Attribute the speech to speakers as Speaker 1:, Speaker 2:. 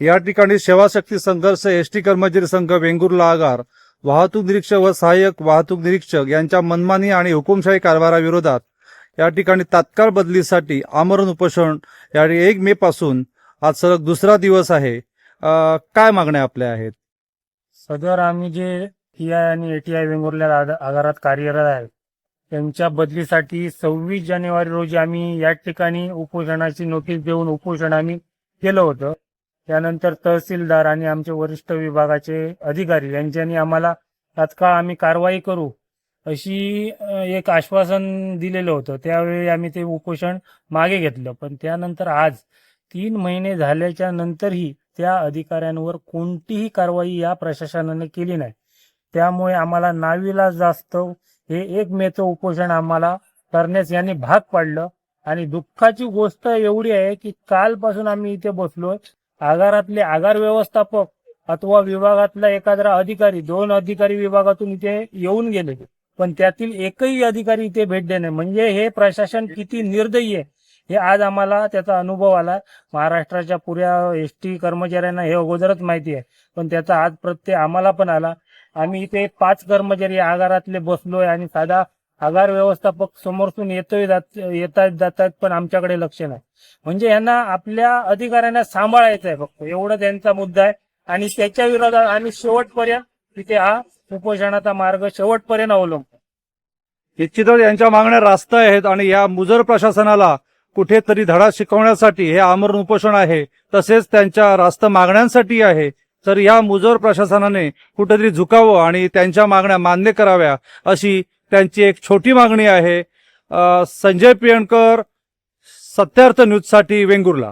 Speaker 1: या ठिकाणी सेवाशक्ती संघर्ष एस टी कर्मचारी संघ वेंगुर्ला आगार वाहतूक निरीक्षक व सहाय्यक वाहतूक निरीक्षक यांच्या मनमानी आणि हुकुमशाही कारभाराविरोधात या ठिकाणी तात्काळ बदलीसाठी आमरण उपोषण या एक मे पासून आज सलग दुसरा दिवस आहे. काय मागण्या आपल्या आहेत?
Speaker 2: सदर आम्ही जे टी आय आणि एटीआय वेंगुर्ल्या आगारात कार्यरत आहे त्यांच्या बदलीसाठी सव्वीस जानेवारी रोजी आम्ही या ठिकाणी उपोषणाची नोटीस देऊन उपोषण आम्ही केलं होतं. त्यानंतर तहसीलदार आणि आमचे वरिष्ठ विभागाचे अधिकारी यांच्यानी आम्हाला तात्काळ आम्ही कारवाई करू अशी एक आश्वासन दिलेलं होतं. त्यावेळी आम्ही ते उपोषण मागे घेतलं. पण त्यानंतर आज तीन महिने झाल्याच्या नंतरही त्या अधिकाऱ्यांवर कोणतीही कारवाई या प्रशासनाने केली नाही. त्यामुळे आम्हाला नावीला जास्त हे एक मेचं उपोषण आम्हाला करण्यास यांनी भाग पाडलं. आणि दुःखाची गोष्ट एवढी आहे की कालपासून आम्ही इथे बसलोय. आगारातले आगार व्यवस्थापक अथवा विभागातला एखादा अधिकारी दोन अधिकारी विभागातून इथे येऊन गेले पण त्यातील एकही अधिकारी इथे भेट देणे म्हणजे हे प्रशासन किती निर्दयी आहे हे आज आम्हाला त्याचा अनुभव आला. महाराष्ट्राच्या पुऱ्या एस टी कर्मचाऱ्यांना हे अगोदरच माहिती आहे पण त्याचा आज प्रत्यय आम्हाला पण आला. आम्ही इथे पाच कर्मचारी आगारातले बसलोय आणि साधा आगार व्यवस्थापक समोरसून येतोय जात येतात जातात पण आमच्याकडे लक्ष नाही. म्हणजे यांना आपल्या अधिकाऱ्यांना सांभाळायचं आहे फक्त. एवढा त्यांचा मुद्दा आहे. आणि त्याच्या विरोधात आम्ही शेवटपर्यंत तिथे हा उपोषणाचा मार्ग शेवटपर्यंत अवलंबतो.
Speaker 1: निश्चितच यांच्या मागण्या रास्त आहेत आणि या मुजर प्रशासनाला कुठेतरी धडा शिकवण्यासाठी हे आमरण उपोषण आहे. तसेच त्यांच्या रास्त मागण्यांसाठी आहे. तर या मुजोर प्रशासनाने कुठेतरी झुकावं आणि त्यांच्या मागण्या मान्य कराव्या अशी त्यांची एक छोटी मागणी आहे. संजय पियणकर सत्यार्थ न्यूजसाठी वेंगुर्ला.